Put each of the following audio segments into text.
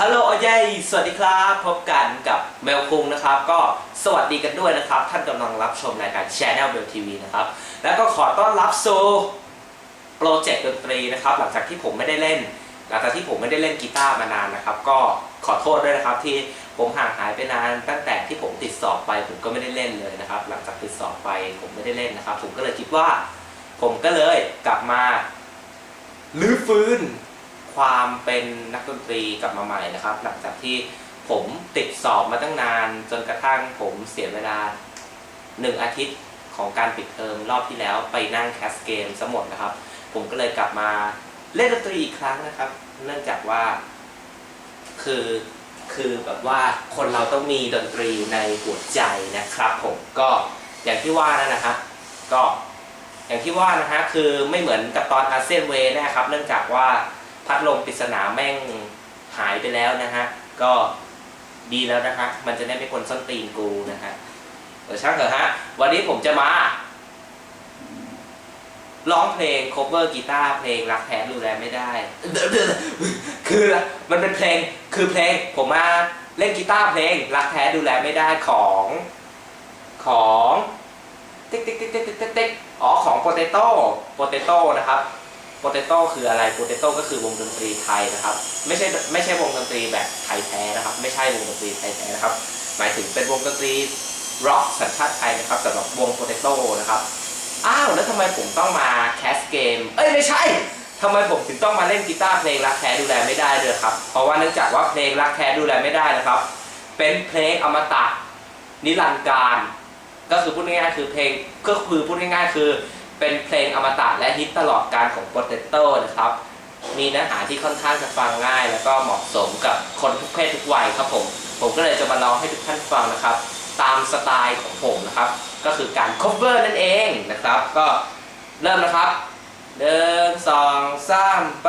ฮัลโหลอยัยสวัสดีครับ พบกันกับแมวคุงนะครับ ก็สวัสดีกันด้วยนะครับ ท่านกำลังรับชมรายการ Channel Bell TV นะครับ แล้วก็ขอต้อนรับสู่โปรเจกต์ดนตรีนะครับ หลังจากที่ผมไม่ได้เล่น หลังจากที่ผมไม่ได้เล่นกีตาร์มานานนะครับ ก็ขอโทษด้วยนะครับที่ผมห่างหายไปนานตั้งแต่ที่ผมติดสอบไป ผมก็ไม่ได้เล่นเลยนะครับ หลังจากติดสอบไปผมไม่ได้เล่นนะครับ ผมก็เลยคิดว่า ผมก็เลยกลับมาลื้อฟื้น ความเป็นนักดนตรีกลับมาใหม่นะครับ หลังจากที่ผมติดสอบมาตั้งนาน จนกระทั่งผมเสียเวลาหนึ่งอาทิตย์ของการปิดเทอมรอบที่แล้วไปนั่งแคสเกมซะหมดนะครับ ผมก็เลยกลับมาเล่นดนตรีอีกครั้งนะครับ เนื่องจากว่า คือคือแบบว่าคนเราต้องมีดนตรีในหัวใจนะครับ ผมก็อย่างที่ว่านั่นนะฮะก็อย่างที่ว่านะฮะคือไม่เหมือนกับตอนอาเซียนเวย์นะครับ เนื่องจากว่า พัดลมปริศนาแม่งหายไปแล้วนะฮะ ก็ดีแล้วนะฮะ มันจะได้ไม่คนส้นตีนกูนะฮะเออช่างเถอะฮะ วันนี้ผมจะมา ร้องเพลง cover กีตาร์เพลงรักแท้ดูแลไม่ได้ คือมันเป็นเพลงคือเพลงผมมาเล่นกีตาร์เพลงรักแท้ดูแลไม่ได้ของของติ๊กติ๊กติ๊กติ๊กติ๊กติ๊กติ๊กอ๋อของ potato potato นะครับ potato คืออะไร potato ก็คือวงดนตรีไทยนะครับ ไม่ใช่ไม่ใช่วงดนตรีแบบไทยแท้นะครับ ไม่ใช่วงดนตรีไทยแท้นะครับ หมายถึงเป็นวงดนตรีร็อกสัญชาติไทยนะครับสำหรับวง potato นะครับ อ้าวแล้วทำไมผมต้องมาแคสเกม เอ้ยไม่ใช่ทำไมผมถึงต้องมาเล่นกีตาร์เพลงรักแท้ดูแลไม่ได้เลยครับ เพราะว่าเนื่องจากว่าเพลงรักแท้ดูแลไม่ได้นะครับ เป็นเพลงอมตะนิรันดร์การ ก็คือพูดง่ายๆคือเพลงก็คือพูดง่ายๆคือ เป็นเพลงอมตะและฮิตตลอดการของ Potato นะครับ มีเนื้อหาที่ค่อนข้างจะฟังง่าย แล้วก็เหมาะสมกับคนทุกเพศทุกวัยครับผม ผมก็เลยจะมาลองให้ทุกท่านฟังนะครับ ตามสไตล์ของผมนะครับ ก็คือการ cover นั่นเองนะครับ ก็เริ่มนะครับหนึ่งสองสามไป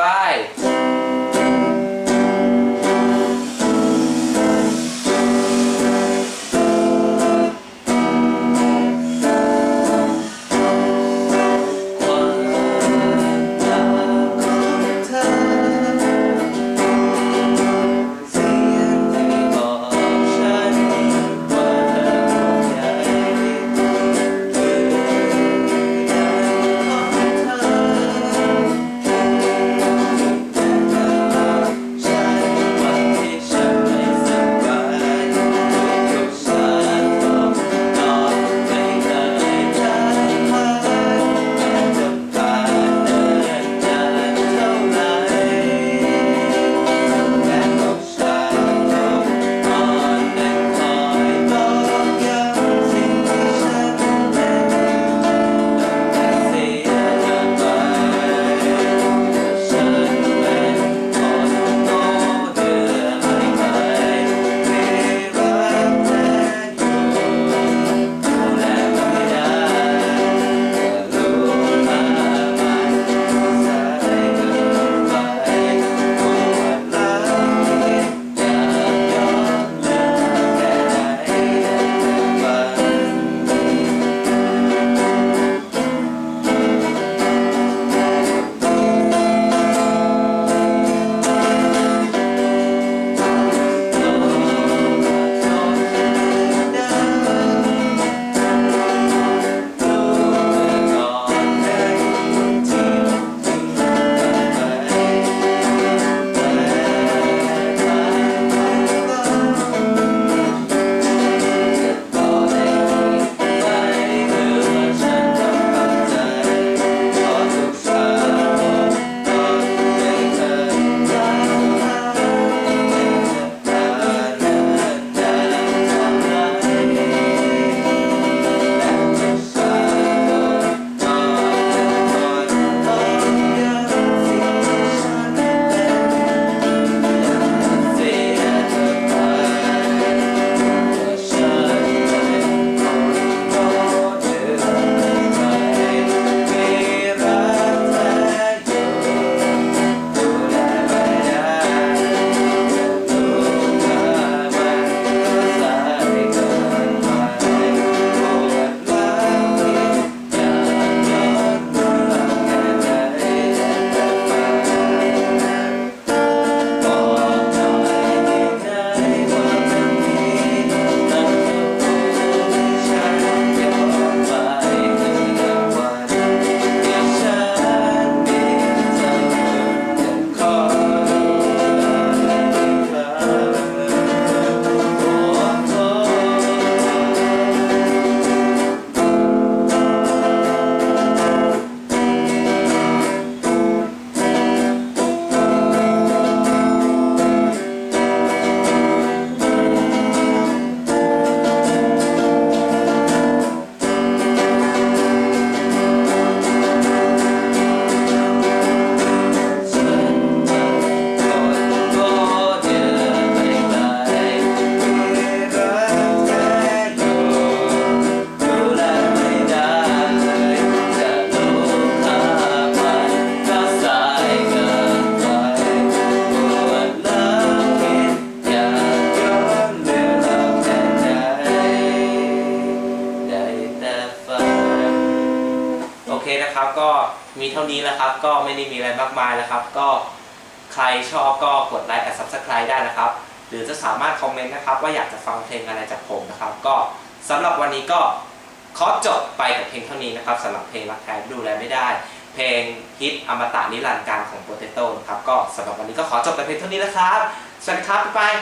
ก็มีเท่านี้แล้วครับ ก็ไม่ได้มีอะไรมากมายแล้วครับ ก็ใครชอบก็กดไลค์กับ Subscribe ได้นะครับ หรือจะสามารถคอมเมนต์นะครับ ว่าอยากจะฟังเพลงอะไรจากผมนะครับ ก็สำหรับวันนี้ก็ขอจบไปกับเพลงเท่านี้นะครับสำหรับเพลงรักแท้ดูแลไม่ได้ เพลงฮิตอมตะนิรันดร์การของโปเตโต้ครับก็สำหรับวันนี้ก็ขอจบแต่เพลงเท่านี้นะครับสวัสดีครับบ๊ายบาย